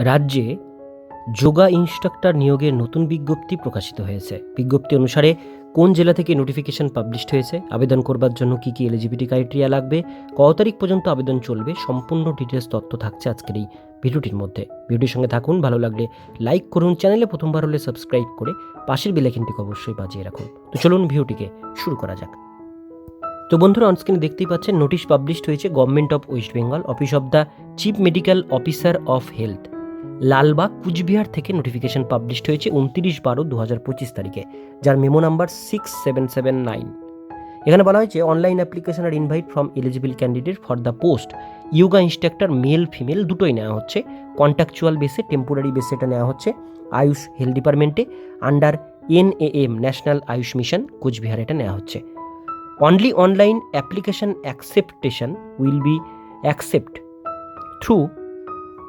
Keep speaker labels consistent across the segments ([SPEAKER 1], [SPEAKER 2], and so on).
[SPEAKER 1] রাজ্যে যোগা ইনস্ট্রাক্টর নিয়োগের নতুন বিজ্ঞপ্তি প্রকাশিত হয়েছে। বিজ্ঞপ্তি অনুসারে কোন জেলা থেকে নোটিফিকেশন পাবলিশড হয়েছে, আবেদন করবার জন্য কী কী এলিজিবিলিটি ক্রাইটেরিয়া লাগবে কত তারিখ পর্যন্ত আবেদন চলবে, সম্পূর্ণ ডিটেলস তথ্য থাকছে আজকের এই ভিডিওটির মধ্যে। ভিডিওটির সঙ্গে থাকুন, ভালো লাগলে লাইক করুন, চ্যানেলে প্রথমবার হলে সাবস্ক্রাইব করে পাশের বেলাইকিনটিকে অবশ্যই বাজিয়ে রাখুন। তো চলুন ভিডিওটিকে শুরু করা যাক। তো বন্ধুরা অনস্ক্রিনে দেখতেই পাচ্ছেন নোটিশ পাবলিশড হয়েছে government of West Bengal office of the chief medical officer of health Lalbag Cooch Behar থেকে নোটিফিকেশন পাবলিশড হয়েছে উনত্রিশ বারো দু হাজার পঁচিশ তারিখে, যার memo number six seven seven nine এখানে বলা হয়েছে online application are invite from eligible candidate for the post yoga instructor male female দুটোই নেওয়া হচ্ছে। কন্ট্রাকচুয়াল বেসে টেম্পোরারি বেসে এটা নেওয়া হচ্ছে। আয়ুষ হেলথ ডিপার্টমেন্টে under M national AYUSH mission Cooch Behar এটা নেওয়া হচ্ছে। Only online application acceptation will be accept through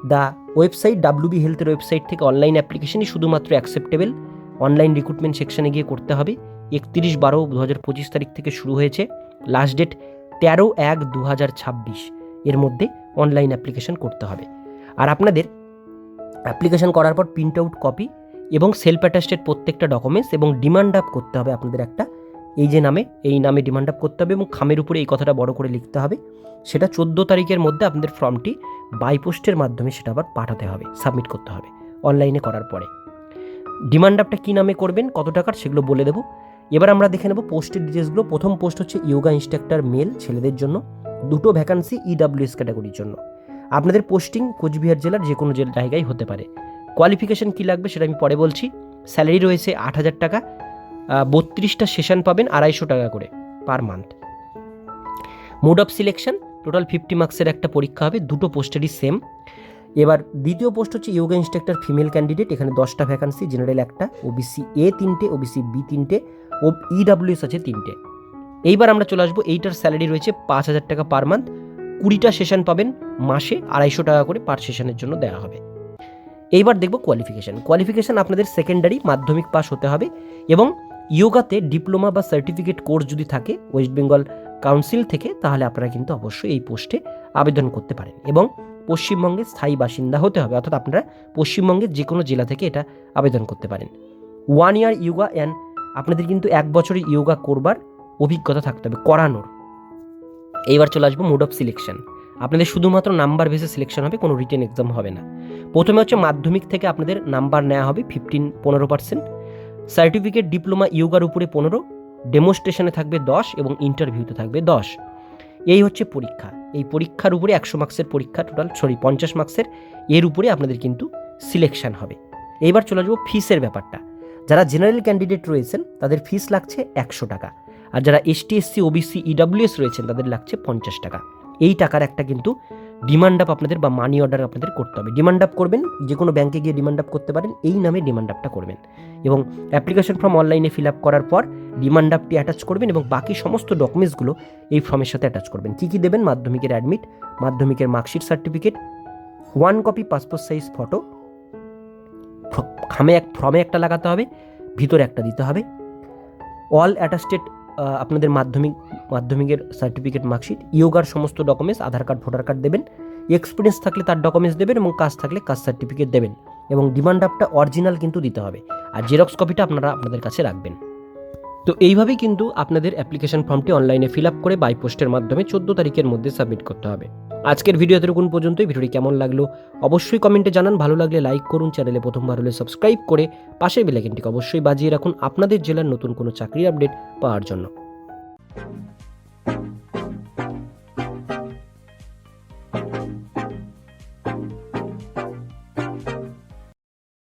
[SPEAKER 1] the website WB হেলথের ওয়েবসাইট থেকে অনলাইন অ্যাপ্লিকেশনই শুধুমাত্র অ্যাকসেপ্টেবল। অনলাইন রিক্রুটমেন্ট সেকশনে গিয়ে করতে হবে। একত্রিশ বারো দু হাজার পঁচিশ তারিখ থেকে শুরু হয়েছে। লাস্ট ডেট তেরো এক দু হাজার ছাব্বিশ। এর মধ্যে অনলাইন অ্যাপ্লিকেশন করতে হবে। আর আপনাদের অ্যাপ্লিকেশন করার পর প্রিন্ট আউট কপি এবং সেলফ অ্যাটাস্টেড প্রত্যেকটা ডকুমেন্টস এবং ডিমান্ড আপ করতে হবে আপনাদের একটা। এই যে নামে, এই নামে ডিমান্ড আপ করতে হবে এবং খামের উপরে এই কথাটা বড় করে লিখতে হবে। সেটা চোদ্দ তারিখের মধ্যে আপনাদের ফর্মটি বাই পোস্টের মাধ্যমে সেটা আবার পাঠাতে হবে, সাবমিট করতে হবে, অনলাইনে করার পরে। ডিমান্ড আপটা কী নামে করবেন, কত টাকার সেগুলো বলে দেবো। এবার আমরা দেখে নেব পোস্টের ডিটেলসগুলো প্রথম পোস্ট হচ্ছে ইয়োগা ইনস্ট্রাক্টর মেল, ছেলেদের জন্য। দুটো ভ্যাকান্সি ইডাব্লিউএস ক্যাটাগরির জন্য। আপনাদের পোস্টিং কোচবিহার জেলার যে কোনো জায়গায় হতে পারে। কোয়ালিফিকেশন কী লাগবে সেটা আমি পরে বলছি। স্যালারি রয়েছে আট হাজার টাকা। বত্রিশটা সেশন পাবেন আড়াইশো টাকা করে per month. Mode of selection total fifty মার্কসের একটা পরীক্ষা হবে, দুটো পোস্টেরই সেম এবার দ্বিতীয় পোস্ট হচ্ছে ইয়োগা ইনস্ট্রাক্টর ফিমেল ক্যান্ডিডেট এখানে দশটা ভ্যাকান্সি জেনারেল একটা ওবিসি এ তিনটে ওবিসি বি তিনটে ও ইডাব্লিউএস আছে তিনটে। এইবার আমরা চলে আসব, এইটার স্যালারি রয়েছে পাঁচ হাজার টাকা পার মান্থ কুড়িটা সেশন পাবেন, মাসে আড়াইশো টাকা করে পার সেশনের জন্য দেওয়া হবে। এইবার দেখব কোয়ালিফিকেশান কোয়ালিফিকেশান আপনাদের সেকেন্ডারি মাধ্যমিক পাস হতে হবে এবং ইয়োগাতে ডিপ্লোমা বা সার্টিফিকেট কোর্স যদি থাকে ওয়েস্ট বেঙ্গল কাউন্সিল থেকে তাহলে আপনারা কিন্তু অবশ্যই এই পোস্টে আবেদন করতে পারেন এবং পশ্চিমবঙ্গের স্থায়ী বাসিন্দা হতে হবে, অর্থাৎ আপনারা পশ্চিমবঙ্গের যে কোনো জেলা থেকে এটা আবেদন করতে পারেন। ওয়ান ইয়ার ইয়োগা অ্যান্ড আপনাদের কিন্তু এক বছরের ইয়োগা করবার অভিজ্ঞতা থাকতে হবে, করানোর। এইবার চলে আসব মোড অফ সিলেকশন আপনাদের শুধুমাত্র নাম্বার বেসে সিলেকশন হবে, কোনো রিটেন এক্সাম হবে না। প্রথমে হচ্ছে মাধ্যমিক থেকে আপনাদের নাম্বার নেওয়া হবে ফিফটিন পনেরো পার্সেন্ট সার্টিফিকেট ডিপ্লোমা ইয়োগার উপরে পনেরো ডেমোস্ট্রেশনে থাকবে দশ এবং ইন্টারভিউতে থাকবে দশ। এই হচ্ছে পরীক্ষা। এই পরীক্ষার উপরে একশো মার্কসের পরীক্ষা টোটাল সরি পঞ্চাশ মার্কসের এর উপরে আপনাদের কিন্তু সিলেকশন হবে। এইবার চলে আসব ফিসের ব্যাপারটা। যারা জেনারেল ক্যান্ডিডেট রয়েছেন, তাদের ফিস লাগছে একশো টাকা। আর যারা এসটি এসসি ওবিসি ইডাব্লিউএস রয়েছেন, তাদের লাগছে পঞ্চাশ টাকা। এই টাকার একটা কিন্তু ডিমান্ড আপ আপনাদের বা মানি অর্ডার আপনাদের করতে হবে। ডিমান্ড আপ করবেন যে কোনো ব্যাংকে গিয়ে ডিমান্ড আপ করতে পারেন, এই নামে ডিমান্ড আপটা করবেন। এবং অ্যাপ্লিকেশন ফর্ম অনলাইনে ফিল আপ করার পর ডিমান্ড আপটি অ্যাটাচ করবেন এবং বাকি সমস্ত ডকুমেন্টসগুলো এই ফর্মের সাথে অ্যাটাচ করবেন। কী কী দেবেন? মাধ্যমিকের অ্যাডমিট মাধ্যমিকের marksheet certificate one copy passport size photo খামে এক ফর্মে একটা লাগাতে হবে, ভিতরে একটা দিতে হবে। অল অ্যাটাস্টেড আপনাদের মাধ্যমিক, মাধ্যমিকের সার্টিফিকেট মার্কশিট ইয়োগার সমস্ত documents Aadhaar card voter card দেবেন। এক্সপিরিয়েন্স থাকলে তার ডকুমেন্টস দেবেন এবং কাজ থাকলে কাজ সার্টিফিকেট দেবেন। এবং ডিমান্ড ড্রাফটটা অরিজিনাল কিন্তু দিতে হবে। আর জেরক্স কপিটা আপনারা আপনাদের কাছে রাখবেন। তো এইভাবেই কিন্তু আপনাদের অ্যাপ্লিকেশন ফর্মটি অনলাইনে ফিল আপ করে বাই পোস্টের মাধ্যমে চোদ্দ তারিখের মধ্যে সাবমিট করতে হবে। আজকের ভিডিও এতটুকুন পর্যন্তই। ভিডিওটি কেমন লাগল অবশ্যই কমেন্টে জানান। ভালো লাগলে লাইক করুন চ্যানেলে প্রথমবার হলে সাবস্ক্রাইব করে পাশের বেলাইকেনটিকে অবশ্যই বাজিয়ে রাখুন আপনাদের জেলার নতুন কোনো চাকরির আপডেট পাওয়ার জন্য।